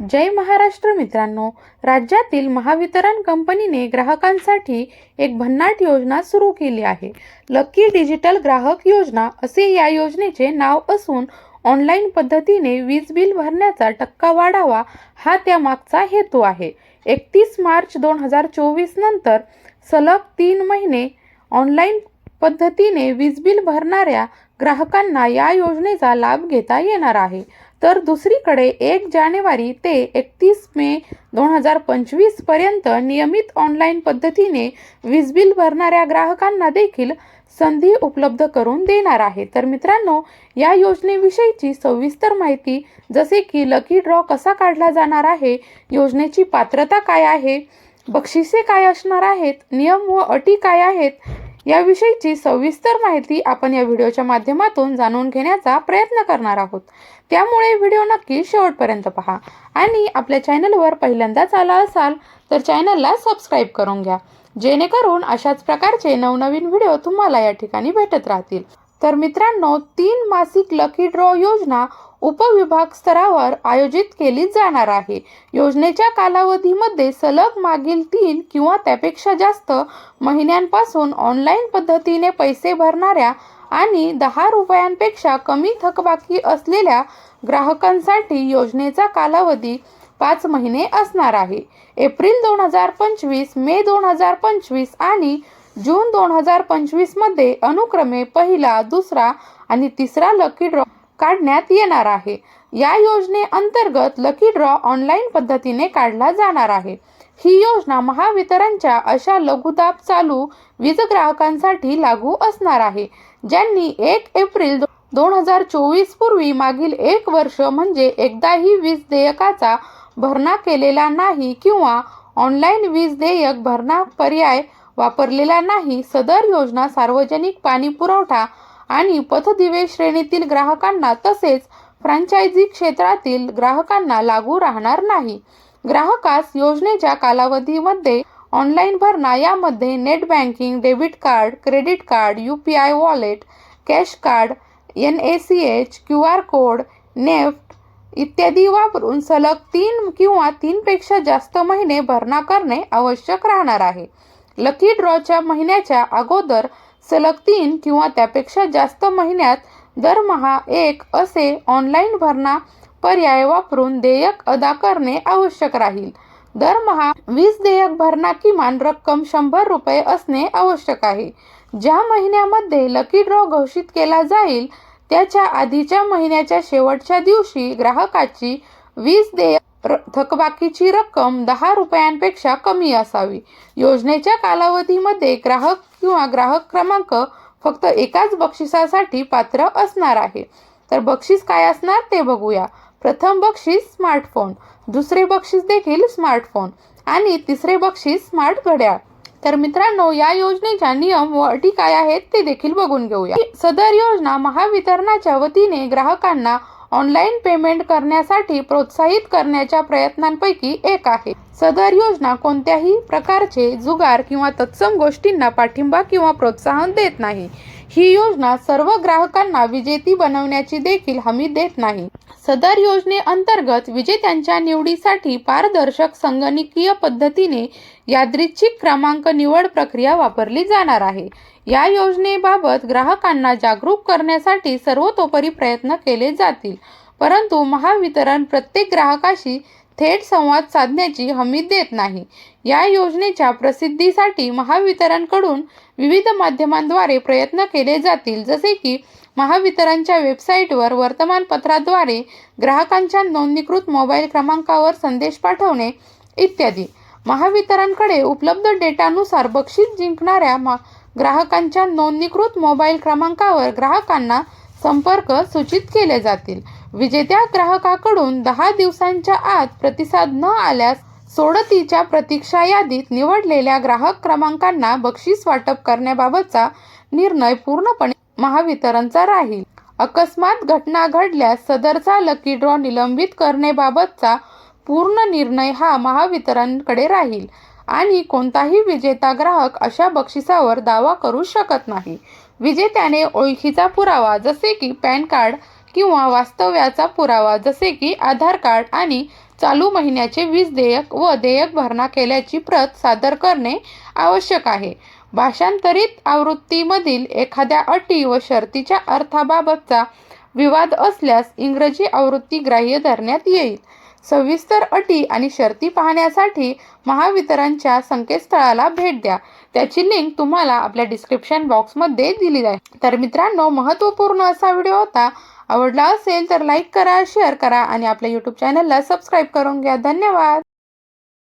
जय महाराष्ट्र मित्रांनो राज्यातील महावितरण कंपनीने ग्राहकांसाठी एक भन्नाट योजना सुरू केली आहे. लकी डिजिटल ग्राहक योजना असे या योजनेचे नाव असून ऑनलाईन पद्धतीने वीज बिल भरण्याचा टक्का वाढावा हा त्यामागचा हेतू आहे. एकतीस मार्च दोन हजार चोवीस नंतर सलग तीन महिने ऑनलाईन पद्धतीने वीज बिल भरणाऱ्या ग्राहकांना या योजनेचा लाभ घेता येणार आहे. तर दुसरीकडे एक जानेवारी ते एकतीस मे दोन हजार पंचवीसपर्यंत नियमित ऑनलाईन पद्धतीने वीज बिल भरणाऱ्या ग्राहकांना देखील संधी उपलब्ध करून देणार आहे. तर मित्रांनो या योजनेविषयीची सविस्तर माहिती जसे की लकी ड्रॉ कसा काढला जाणार आहे योजनेची पात्रता काय आहे बक्षिसे काय असणार आहेत नियम व अटी काय आहेत याविषयीची सविस्तर माहिती आपण या व्हिडिओच्या माध्यमातून जाणून घेण्याचा प्रयत्न करणार आहोत. त्यामुळे व्हिडिओ नक्की शेवटपर्यंत पहा. आणि आपल्या चॅनलवर पहिल्यांदाच आला असाल तर चॅनलला सबस्क्राईब करून घ्या. जेणेकरून अशाच प्रकारचे नवनवीन व्हिडिओ तुम्हाला या ठिकाणी भेटत राहतील. तर मित्रांनो तीन मासिक लकी ड्रॉ योजना उपविभाग स्तरावर आयोजित केली जाणार आहे. योजनेच्या कालावधीमध्ये सलग मागील तीन किंवा त्यापेक्षा जास्त महिन्यांपासून ऑनलाईन पद्धतीने पैसे भरणाऱ्या आणि दहा रुपयांपेक्षा कमी थकबाकी असलेल्या ग्राहकांसाठी योजनेचा कालावधी पाच महिने असणार आहे. एप्रिल दोन हजार पंचवीस मे दोन हजार पंचवीस आणि जून दोन हजार पंचवीसमध्ये अनुक्रमे पहिला दुसरा आणि तिसरा लकी ड्रॉ काढण्यात येणार आहे. या योजनेअंतर्गत लकी ड्रॉ ऑनलाईन पद्धतीने काढला जाणार आहे. ही योजना महावितरणच्या अशा लघुदाब चालू वीज ग्राहकांसाठी लागू असणार आहे. ज्यांनी एक एप्रिल दोन हजार चोवीस पूर्वी मागील एक वर्ष म्हणजे एकदाही वीज देयकाचा भरणा केलेला नाही किंवा ऑनलाईन वीज देयक भरणा पर्याय वापरलेला नाही सदर योजना सार्वजनिक पाणी पुरवठा आणि पथदिवे श्रेणीतील ग्राहकांना तसेच फ्रँचायझी क्षेत्रातील ग्राहकांना लागू राहणार नाही. ग्राहकास योजनेच्या कालावधीमध्ये ऑनलाईन भरणा यामध्ये net banking debit card credit card U P I wallet cash card N A C H Q R code NEFT इत्यादी वापरून सलग तीन किंवा तीनपेक्षा जास्त महिने भरणा करणे आवश्यक राहणार आहे. लकी ड्रॉच्या महिन्याच्या अगोदर सलग तीन किंवा त्यापेक्षा जास्त महिन्यात दरमहा एक असे ऑनलाईन भरणा पर्याय वापरून देयक अदा करणे आवश्यक राहील. दरमहा वीज देयक भरणा किमान रक्कम शंभर रुपये असणे आवश्यक आहे. ज्या महिन्यामध्ये लकी ड्रॉ घोषित केला जाईल त्याच्या आधीच्या महिन्याच्या शेवटच्या दिवशी ग्राहकाची वीज देयक थकबाकीची रक्कम दहा रुपयांपेक्षा कमी असावी. योजनेच्या कालावधीमध्ये ग्राहक किंवा ग्राहक क्रमांक फक्त एकाच बक्षिसासाठी पात्र असणार आहे. तर बक्षीस काय असणार ते बघूया. प्रथम बक्षीस स्मार्टफोन दुसरे बक्षीस देखील स्मार्टफोन आणि तिसरे बक्षीस स्मार्ट घड्याळ. तर मित्रांनो या योजनेच्या नियम व अटी काय आहेत ते देखील बघून घेऊया. सदर योजना महावितरणाच्या वतीने ग्राहकांना ऑनलाईन पेमेंट करण्यासाठी प्रोत्साहित करण्याच्या प्रयत्नांपैकी एक आहे. सदर योजना कोणत्याही प्रकारचे जुगार किंवा तत्सम गोष्टींना पाठिंबा किंवा प्रोत्साहन देत नाही. ही योजना सर्व ग्राहकांना विजेती बनवण्याची देखील हमी देत नाही. सदर योजनेअंतर्गत विजेत्यांच्या निवडीसाठी पारदर्शक संगणकीय पद्धतीने यादृच्छिक क्रमांक निवड प्रक्रिया वापरली जाणार आहे. या योजनेबाबत ग्राहकांना जागरूक करण्यासाठी सर्वतोपरी प्रयत्न केले जातील. परंतु महावितरण प्रत्येक ग्राहकाशी थेट संवाद साधण्याची हमी देत नाही. या योजनेच्या प्रसिद्धीसाठी महावितरणकडून विविध माध्यमांद्वारे प्रयत्न केले जातील जसे की महावितरणच्या वेबसाईटवर वर्तमानपत्राद्वारे ग्राहकांच्या नोंदणीकृत मोबाईल क्रमांकावर संदेश पाठवणे इत्यादी. महावितरणकडे उपलब्ध डेटानुसार बक्षीस जिंकणाऱ्या मा ग्राहकांच्या नोंदणीकृत मोबाईल क्रमांकावर ग्राहकांना संपर्क सूचित केले जातील. विजेत्या ग्राहकाकडून दहा दिवसांच्या आत प्रतिसाद न आल्यास सोडतीच्या प्रतीक्षा यादीत निवडलेल्या ग्राहक क्रमांकांना बक्षीस वाटप करण्याबाबतचा निर्णय पूर्णपणे महावितरणचा राहील. अकस्मात घटना घडल्यास सदरचा लकी ड्रॉ निलंबित करण्याबाबतचा पूर्ण निर्णय हा महावितरणकडे राहील. आणि कोणताही विजेता ग्राहक अशा बक्षिसावर दावा करू शकत नाही. विजेत्याने ओळखीचा पुरावा जसे की पॅन कार्ड किंवा वास्तव्याचा पुरावा जसे की आधार कार्ड आणि चालू महिन्याचे वीज देयक व देयक भरणा केल्याची प्रत सादर करणे आवश्यक आहे. भाषांतरित आवृत्तीमधील एखाद्या अटी व शर्तीच्या अर्थाबाबतचा विवाद असल्यास इंग्रजी आवृत्ती ग्राह्य धरण्यात येईल. सविस्तर अटी आणि शर्ती पाहण्यासाठी महावितरणच्या संकेतस्थळाला भेट द्या. त्याची लिंक तुम्हाला आपल्या डिस्क्रिप्शन बॉक्समध्ये दिली आहे तर मित्रांनो महत्त्वपूर्ण असा व्हिडिओ होता. आवडला असेल तर लाईक करा शेअर करा आणि आपल्या यूट्यूब चॅनलला सबस्क्राईब करून घ्या. धन्यवाद!